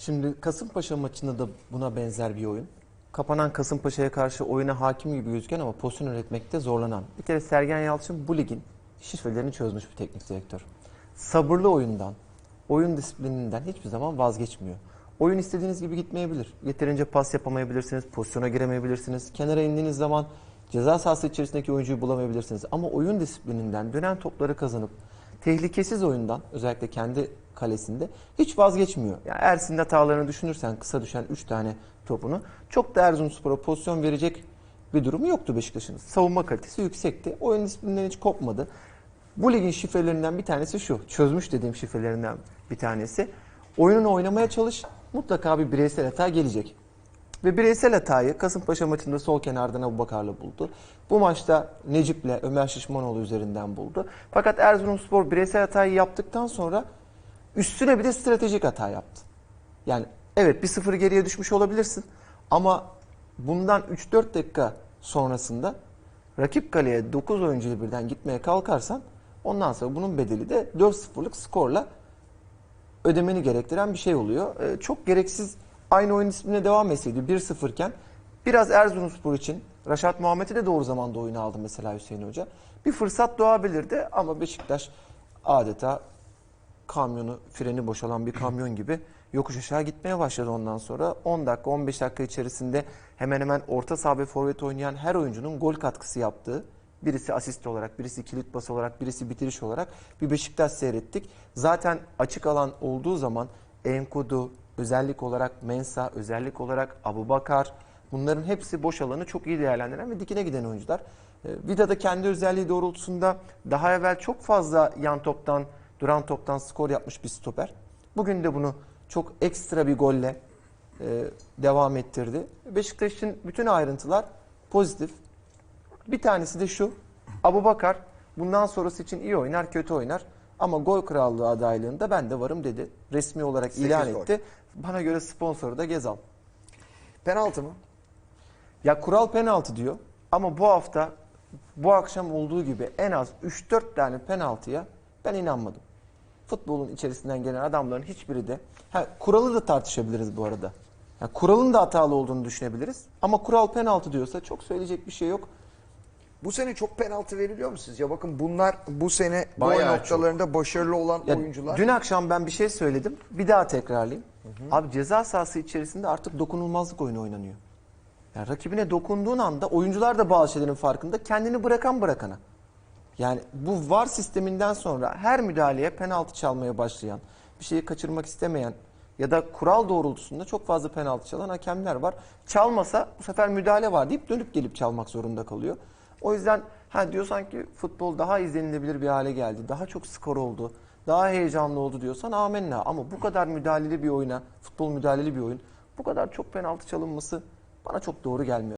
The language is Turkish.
Şimdi Kasımpaşa maçında da buna benzer bir oyun. Kapanan Kasımpaşa'ya karşı oyuna hakim gibi gözüken ama pozisyon üretmekte zorlanan. Bir kere Sergen Yalçın bu ligin şifrelerini çözmüş bir teknik direktör. Sabırlı oyundan, oyun disiplininden hiçbir zaman vazgeçmiyor. Oyun istediğiniz gibi gitmeyebilir. Yeterince pas yapamayabilirsiniz, pozisyona giremeyebilirsiniz. Kenara indiğiniz zaman ceza sahası içerisindeki oyuncuyu bulamayabilirsiniz. Ama oyun disiplininden dönen topları kazanıp tehlikesiz oyundan özellikle kendi kalesinde hiç vazgeçmiyor. Yani Ersin'in hatalarını düşünürsen kısa düşen 3 tane topunu çok da Erzurumspor'a pozisyon verecek bir durumu yoktu Beşiktaş'ın. Savunma kalitesi yüksekti. Oyun disiplinden hiç kopmadı. Bu ligin şifrelerinden bir tanesi şu. Çözmüş dediğim şifrelerinden bir tanesi. Oyununu oynamaya çalış. Mutlaka bir bireysel hata gelecek. Ve bireysel hatayı Kasımpaşa maçında sol kenardan Abu Bakar'la buldu. Bu maçta Necip'le Ömer Şişmanoğlu üzerinden buldu. Fakat Erzurumspor bireysel hatayı yaptıktan sonra üstüne bir de stratejik hata yaptı. Yani evet bir sıfır geriye düşmüş olabilirsin ama bundan 3-4 dakika sonrasında rakip kaleye 9 oyuncuyla birden gitmeye kalkarsan ondan sonra bunun bedeli de 4-0'lık skorla ödemeni gerektiren bir şey oluyor. Ee, çok gereksiz aynı oyun disipline devam etseydi 1-0 iken biraz Erzurumspor için Raşat Muhammed'i de doğru zamanda oyuna aldı mesela Hüseyin Hoca. Bir fırsat doğabilirdi ama Beşiktaş adeta kamyonu, freni boşalan bir kamyon gibi yokuş aşağı gitmeye başladı ondan sonra. 10 dakika, 15 dakika içerisinde hemen hemen orta saha ve forvet oynayan her oyuncunun gol katkısı yaptığı, birisi asist olarak, birisi kilit pas olarak, birisi bitiriş olarak bir Beşiktaş seyrettik. Zaten açık alan olduğu zaman Enkudu, özellik olarak Mensa, özellik olarak Abubakar bunların hepsi boş alanı çok iyi değerlendiren ve dikine giden oyuncular. Ee, Vida da kendi özelliği doğrultusunda daha evvel çok fazla yan toptan, duran toptan skor yapmış bir stoper. Bugün de bunu çok ekstra bir golle e, devam ettirdi. Beşiktaş için bütün ayrıntılar pozitif. Bir tanesi de şu. Abu Bakar bundan sonrası için iyi oynar, kötü oynar. Ama gol krallığı adaylığında ben de varım dedi. Resmi olarak Sekiz ilan gol. etti. Bana göre sponsoru da Gezal. Penaltı mı? Ya kural penaltı diyor. Ama bu hafta bu akşam olduğu gibi en az 3-4 tane penaltıya ben inanmadım. Futbolun içerisinden gelen adamların hiçbiri de ha, kuralı da tartışabiliriz bu arada. Ya, kuralın da hatalı olduğunu düşünebiliriz. Ama kural penaltı diyorsa çok söyleyecek bir şey yok. Bu sene çok penaltı veriliyor mu sizce? Bakın bunlar bu sene gol Bayağı noktalarında başarılı olan Ya, oyuncular. Dün akşam ben bir şey söyledim. Bir daha tekrarlayayım. Abi ceza sahası içerisinde artık dokunulmazlık oyunu oynanıyor. Yani rakibine dokunduğun anda oyuncular da bazı şeylerin farkında. Kendini bırakan bırakana. Yani bu VAR sisteminden sonra her müdahaleye penaltı çalmaya başlayan, bir şeyi kaçırmak istemeyen ya da kural doğrultusunda çok fazla penaltı çalan hakemler var. Çalmasa bu sefer müdahale var deyip dönüp gelip çalmak zorunda kalıyor. O yüzden ha diyorsan ki futbol daha izlenilebilir bir hale geldi. Daha çok skor oldu. Daha heyecanlı oldu diyorsan amenna. Ama bu kadar müdahaleli bir oyuna, futbol müdahaleli bir oyun, bu kadar çok penaltı çalınması bana çok doğru gelmiyor.